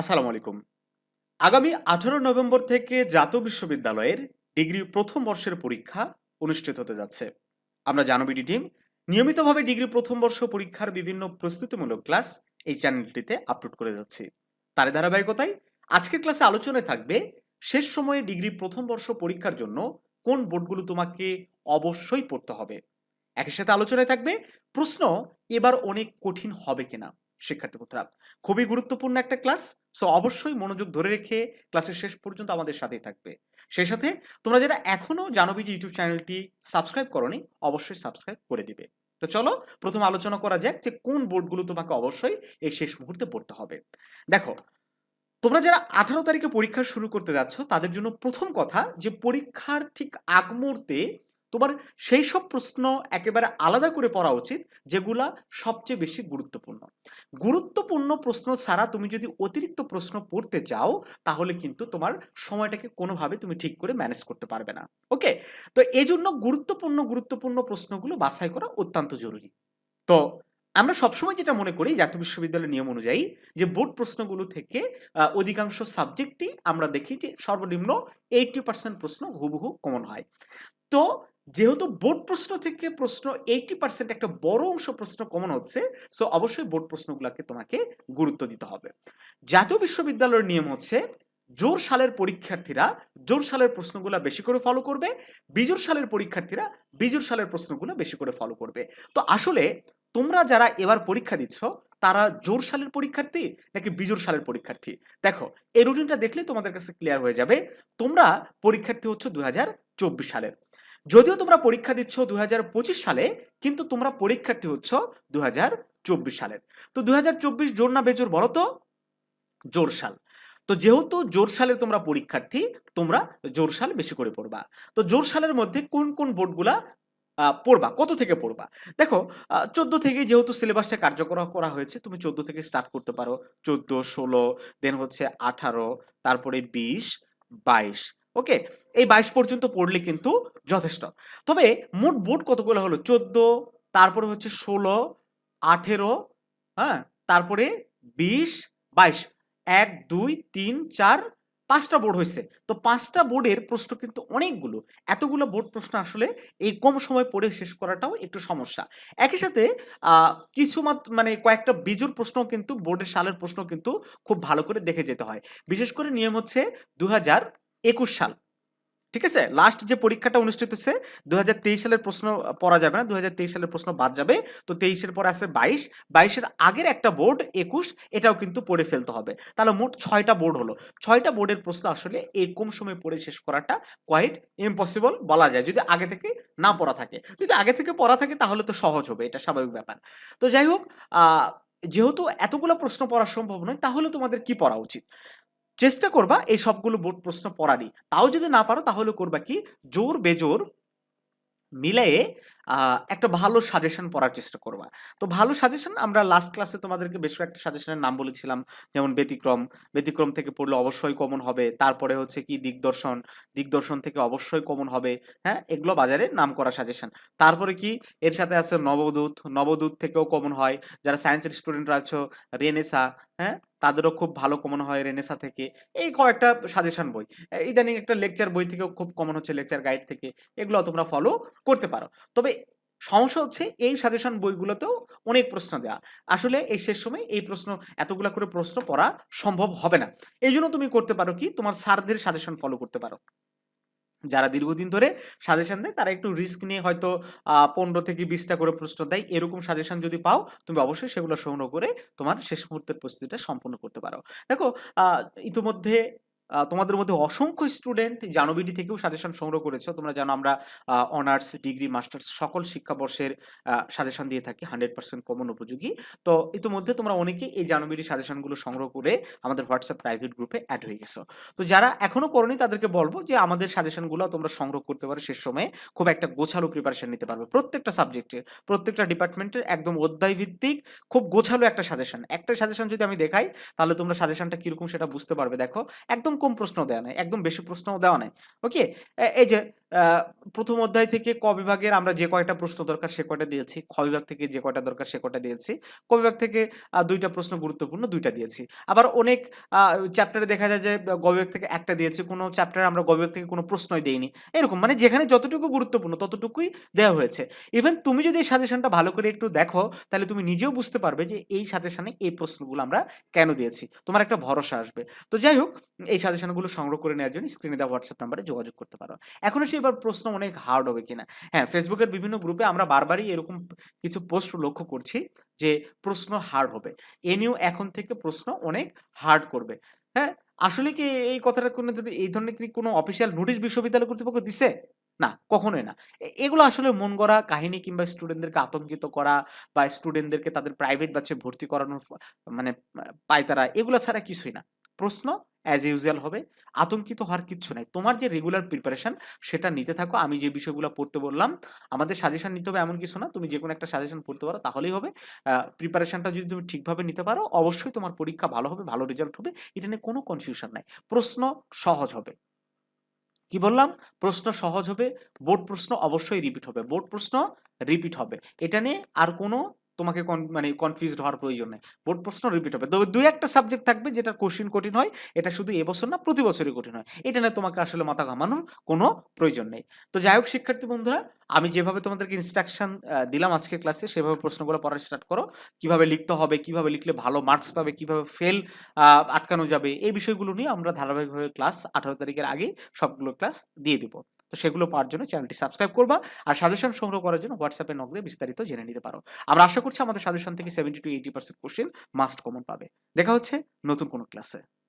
আসসালামু আলাইকুম। আগামী আঠারো নভেম্বর থেকে জাতীয় বিশ্ববিদ্যালয়ের ডিগ্রি প্রথম বর্ষের পরীক্ষা অনুষ্ঠিত হতে যাচ্ছে। আমরা জানবিডি টিম। নিয়মিতভাবে ডিগ্রি প্রথম বর্ষ পরীক্ষার বিভিন্ন প্রস্তুতিমূলক ক্লাস এই চ্যানেলটিতে আপলোড করে যাচ্ছি। তার ধারাবাহিকতায় আজকের ক্লাসে আলোচনায় থাকবে, শেষ সময়ে ডিগ্রি প্রথম বর্ষ পরীক্ষার জন্য কোন বোর্ডগুলো তোমাকে অবশ্যই পড়তে হবে। একই সাথে আলোচনায় থাকবে, প্রশ্ন এবার অনেক কঠিন হবে কিনা। শিক্ষার্থী বন্ধুরা, খুবই গুরুত্বপূর্ণ একটা ক্লাস। সো অবশ্যই মনোযোগ ধরে রেখে ক্লাসের শেষ পর্যন্ত আমাদের সাথেই থাকবে। সেই সাথে তোমরা যারা এখনও জানবি ইউটিউব চ্যানেলটি সাবস্ক্রাইব করনি, অবশ্যই সাবস্ক্রাইব করে দিবে। তো চলো, প্রথম আলোচনা করা যাক যে কোন বোর্ডগুলো তোমাকে অবশ্যই এই শেষ মুহূর্তে পড়তে হবে। দেখো, তোমরা যারা আঠারো তারিখে পরীক্ষা শুরু করতে যাচ্ছ, তাদের জন্য প্রথম কথা যে পরীক্ষার ঠিক আগ মুহূর্তে তোমার সেই সব প্রশ্ন একেবারে আলাদা করে পড়া উচিত, যেগুলা সবচেয়ে বেশি গুরুত্বপূর্ণ। গুরুত্বপূর্ণ প্রশ্ন ছাড়া তুমি যদি অতিরিক্ত প্রশ্ন পড়তে চাও, তাহলে কিন্তু তোমার সময়টাকে কোনোভাবে তুমি ঠিক করে ম্যানেজ করতে পারবে না। ওকে? তো এই জন্য গুরুত্বপূর্ণ গুরুত্বপূর্ণ প্রশ্নগুলো বাছাই করা অত্যন্ত জরুরি। তো আমরা সবসময় যেটা মনে করি জাতীয় বিশ্ববিদ্যালয়ের নিয়ম অনুযায়ী যে বোর্ড প্রশ্নগুলো থেকে অধিকাংশ সাবজেক্টই আমরা দেখি যে সর্বনিম্ন এইটি পার্সেন্ট প্রশ্ন হুবহু কমন হয়। তো যেহেতু বোর্ড প্রশ্ন থেকে প্রশ্ন এইটি পার্সেন্ট একটা বড় অংশ প্রশ্ন কমন হচ্ছে সো অবশ্যই বোর্ড প্রশ্নগুলোকে তোমাকে গুরুত্ব দিতে হবে। জাতীয় বিশ্ববিদ্যালয়ের নিয়ম হচ্ছে, জোর সালের পরীক্ষার্থীরা জোর সালের প্রশ্নগুলো বেশি করে ফলো করবে বিজোর সালের পরীক্ষার্থীরা বিজোর সালের প্রশ্নগুলো বেশি করে ফলো করবে। তো আসলে তোমরা যারা এবার পরীক্ষা দিচ্ছ তারা জোর সালের পরীক্ষার্থী নাকি বিজোর সালের পরীক্ষার্থী? দেখো, এই রুটিনটা দেখলে তোমাদের কাছে ক্লিয়ার হয়ে যাবে, তোমরা পরীক্ষার্থী হচ্ছে দু সালের। যদিও তোমরা পরীক্ষা দিচ্ছ দুহাজার পঁচিশ সালে, কিন্তু তোমরা পরীক্ষার্থী হচ্ছ দুই হাজার চব্বিশ সালের। তো দুই হাজার চব্বিশ জোর না বেজোর বলো তো? জোর সাল। তো যেহেতু জোর সালের তোমরা পরীক্ষার্থী, তোমরা জোর সাল বেশি করে পড়বা। তো জোর সালের মধ্যে কোন কোন বোর্ডগুলা পড়বা। কত থেকে পড়বা? দেখো চোদ্দ থেকে যেহেতু সিলেবাসটা কার্যকর করা হয়েছে, তুমি চোদ্দ থেকে স্টার্ট করতে পারো। চোদ্দ, ষোলো দেন হচ্ছে আঠারো, তারপরে বিশ, বাইশ ওকে এই বাইশ পর্যন্ত পড়লে কিন্তু যথেষ্ট। তবে মোট বোর্ড কতগুলো হলো? চোদ্দ, তারপরে হচ্ছে ষোলো, আঠেরো হ্যাঁ? তারপরে বিশ, বাইশ। এক, দুই, তিন, চার পাঁচটা বোর্ড হয়েছে তো পাঁচটা বোর্ডের প্রশ্ন কিন্তু অনেকগুলো। এতগুলো বোর্ড প্রশ্ন আসলে এই কম সময় পড়ে শেষ করাটাও একটু সমস্যা। একই সাথে কিছু মানে কয়েকটা বিজুর প্রশ্ন কিন্তু বোর্ডের সালের প্রশ্ন কিন্তু খুব ভালো করে দেখে যেতে হয়। বিশেষ করে নিয়ম হচ্ছে দু একুশ সাল। ঠিক আছে? লাস্ট যে পরীক্ষাটা অনুষ্ঠিত হচ্ছে, দুহাজার তেইশ সালের প্রশ্ন পড়া যাবে না, দুহাজার তেইশ সালের প্রশ্ন বাদ যাবে। তো তেইশের পরে আছে বাইশ। বাইশের আগের একটা বোর্ড, একুশ, এটাও কিন্তু পড়ে ফেলতে হবে। তাহলে মোট ছয়টা বোর্ড হলো। ছয়টা বোর্ডের প্রশ্ন আসলে এই কম সময়ে পড়ে শেষ করাটা কোয়াইট ইম্পসিবল বলা যায়। যদি আগে থেকে না পড়া থাকে। যদি আগে থেকে পড়া থাকে, তাহলে তো সহজ হবে। এটা স্বাভাবিক ব্যাপার। তো যাই হোক যেহেতু এতগুলো প্রশ্ন পড়া সম্ভব নয়, তাহলে তোমাদের কি পড়া উচিত? চেষ্টা করবা এই সবগুলো বোর্ড প্রশ্ন পড়ারই। তাও যদি না পারো তাহলে করবা কি? জোর বেজোর আহ, একটা ভালো সাজেশন পড়ার চেষ্টা করবা। তো ভালো সাজেশন আমরা লাস্ট ক্লাসে তোমাদেরকে বেশ কয়েকটা সাজেশনের নাম বলেছিলাম। যেমন ব্যতিক্রম ব্যতিক্রম থেকে পড়লে অবশ্যই কমন হবে। তারপরে হচ্ছে কি দিগদর্শন দিগদর্শন থেকে অবশ্যই কমন হবে। হ্যাঁ এগুলো বাজারে নাম করা সাজেশন তারপরে কি এর সাথে আছে নবদূত নবদূত থেকেও কমন হয়। যারা সায়েন্সের স্টুডেন্টরা আছো, রেনেসা হ্যাঁ তাদেরও খুব ভালো কমন হয় রেনেসা থেকে। এই কয়েকটা সাজেশন বই। ইদানিং একটা লেকচার বই থেকেও খুব কমন হচ্ছে লেকচার গাইড থেকে। এগুলো তোমরা ফলো করতে পারো। তবে সমস্যা হচ্ছে এই সাজেশন বইগুলোতেও অনেক প্রশ্ন দেওয়া আসলে এই শেষ সময় এই প্রশ্ন, এতগুলা করে প্রশ্ন পড়া সম্ভব হবে না। এই জন্য তুমি করতে পারো কি, তোমার স্যারদের সাজেশন ফলো করতে পারো। যারা দীর্ঘদিন ধরে সাজেশন দেয়, তারা একটু রিস্ক নিয়ে হয়তো পনেরো থেকে বিশটা করে প্রশ্ন দেয়। এরকম সাজেশন যদি পাও, তুমি অবশ্যই সেগুলো সংগ্রহ করে তোমার শেষ মুহূর্তের প্রস্তুতিটা সম্পূর্ণ করতে পারো। দেখো ইতিমধ্যে তোমাদের মধ্যে অসংখ্য স্টুডেন্ট জানবিডি থেকেও সাজেশন সংগ্রহ করেছ। তোমরা জানো আমরা অনার্স ডিগ্রি মাস্টার্স সকল শিক্ষাবর্ষের সাজেশন দিয়ে থাকি হান্ড্রেড পার্সেন্ট কমন উপযোগী। তো ইতিমধ্যে তোমরা অনেকেই এই জানবিডি সাজেশনগুলো সংগ্রহ করে আমাদের হোয়াটসঅ্যাপ প্রাইভেট গ্রুপে অ্যাড হয়ে গেছো। তো যারা এখনও করনি তাদেরকে বলব যে আমাদের সাজেশনগুলো তোমরা সংগ্রহ করতে পারো শেষ সময়ে। খুব একটা গোছালো প্রিপারেশন নিতে পারবে প্রত্যেকটা সাবজেক্টের প্রত্যেকটা ডিপার্টমেন্টের একদম অধ্যায় ভিত্তিক খুব গোছালো একটা সাজেশন একটা সাজেশন যদি আমি দেখাই, তাহলে তোমরা সাজেশনটা কীরকম সেটা বুঝতে পারবে। দেখো, একদম কম প্রশ্ন দেওয়া নাই, একদম বেশি প্রশ্নও দেওয়া নাই। ওকে এই যে প্রথম অধ্যায় থেকে ক বিভাগের আমরা যে কয়টা প্রশ্ন দরকার সে কয়টা দিয়েছি, খ বিভাগ থেকে যে কয়টা দরকার সে কয়টা দিয়েছি, ক বিভাগ থেকে দুইটা প্রশ্ন গুরুত্বপূর্ণ দুইটা দিয়েছি। আবার অনেক চ্যাপ্টারে দেখা যায় যে, গ বিভাগ থেকে একটা দিয়েছি, কোনো চ্যাপ্টারে আমরা গ বিভাগ থেকে কোনো প্রশ্নই দেইনি। এরকম মানে যেখানে যতটুকু গুরুত্বপূর্ণ ততটুকুই দেওয়া হয়েছে। ইভেন তুমি যদি এই সাজেশনটা ভালো করে একটু দেখো, তাহলে তুমি নিজেও বুঝতে পারবে যে এই সাজেশনে এই প্রশ্নগুলো আমরা কেন দিয়েছি। তোমার একটা ভরসা আসবে। তো যাই হোক, এই সাজেশনগুলো সংগ্রহ করে নেওয়ার জন্য স্ক্রিনে দেওয়া হোয়াটসঅ্যাপ নাম্বারে যোগাযোগ করতে পারো। এখন এসে এবার প্রশ্ন অনেক হার্ড হবে কিনা। হ্যাঁ ফেসবুকের বিভিন্ন গ্রুপে আমরা বারবারই এরকম কিছু পোস্ট লক্ষ্য করছি যে প্রশ্ন হার্ড হবে। এ নিয়েও এখন থেকে প্রশ্ন অনেক হার্ড করবে। হ্যাঁ আসলে কি এই কথাটা কোনো এই ধরনের কি কোনো অফিসিয়াল নোটিশ বিশ্ববিদ্যালয় কর্তৃপক্ষ দিছে? না, কখনোই না। এগুলো আসলে মন গড়া কাহিনী কিংবা স্টুডেন্টদেরকে আতঙ্কিত করা বা স্টুডেন্টদেরকে তাদের প্রাইভেট বাচ্চা ভর্তি করানোর মানে পায় তারা, এগুলো ছাড়া কিছুই না। প্রশ্ন অ্যাজ ইউজুয়াল হবে। আতঙ্কিত হওয়ার কিচ্ছু নাই। তোমার যে রেগুলার প্রিপারেশন সেটা নিতে থাকো। আমি যে বিষয়গুলো পড়তে বললাম, আমাদের সাজেশন নিতে হবে এমন কিছু না। তুমি যে কোনো একটা সাজেশন পড়তে পারো, তাহলেই হবে। প্রিপারেশনটা যদি তুমি ঠিকভাবে নিতে পারো, অবশ্যই তোমার পরীক্ষা ভালো হবে, ভালো রেজাল্ট হবে। এটা নিয়ে কোনো কনফিউশন নাই। প্রশ্ন সহজ হবে। কি বললাম? প্রশ্ন সহজ হবে বোর্ড প্রশ্ন অবশ্যই রিপিট হবে। বোর্ড প্রশ্ন রিপিট হবে। এটা নিয়ে আর কোনো তোমাকে মানে কনফিউজড হওয়ার প্রয়োজন নেই। বোর্ড প্রশ্ন রিপিট হবে। তবে দুই একটা সাবজেক্ট থাকবে যেটা কোশ্চিন কঠিন হয়, এটা শুধু এবছর না, প্রতি বছরই কঠিন হয়। এটা নিয়ে তোমাকে আসলে মাথা ঘামানোর কোনো প্রয়োজন নেই। তো যাই হোক, শিক্ষার্থী বন্ধুরা, আমি যেভাবে তোমাদেরকে ইনস্ট্রাকশন দিলাম আজকে ক্লাসে সেভাবে প্রশ্নগুলো পড়া স্টার্ট করো। কীভাবে লিখতে হবে, কীভাবে লিখলে ভালো মার্কস পাবে, কীভাবে ফেল আটকানো যাবে, এই বিষয়গুলো নিয়ে আমরা ধারাবাহিকভাবে ক্লাস আঠারো তারিখের আগেই সবগুলো ক্লাস দিয়ে দিব। তো সেগুলো পাওয়ার জন্য চ্যানেলটি সাবস্ক্রাইব করবা আর সাজেশন সংগ্রহ করার জন্য হোয়াটসঅ্যাপে নক দিয়ে বিস্তারিত জেনে নিতে পারো। আমরা আশা করছি আমাদের সাজেশন থেকে seventy two eighty percent question must common পাবে। দেখা হচ্ছে নতুন কোনো ক্লাসে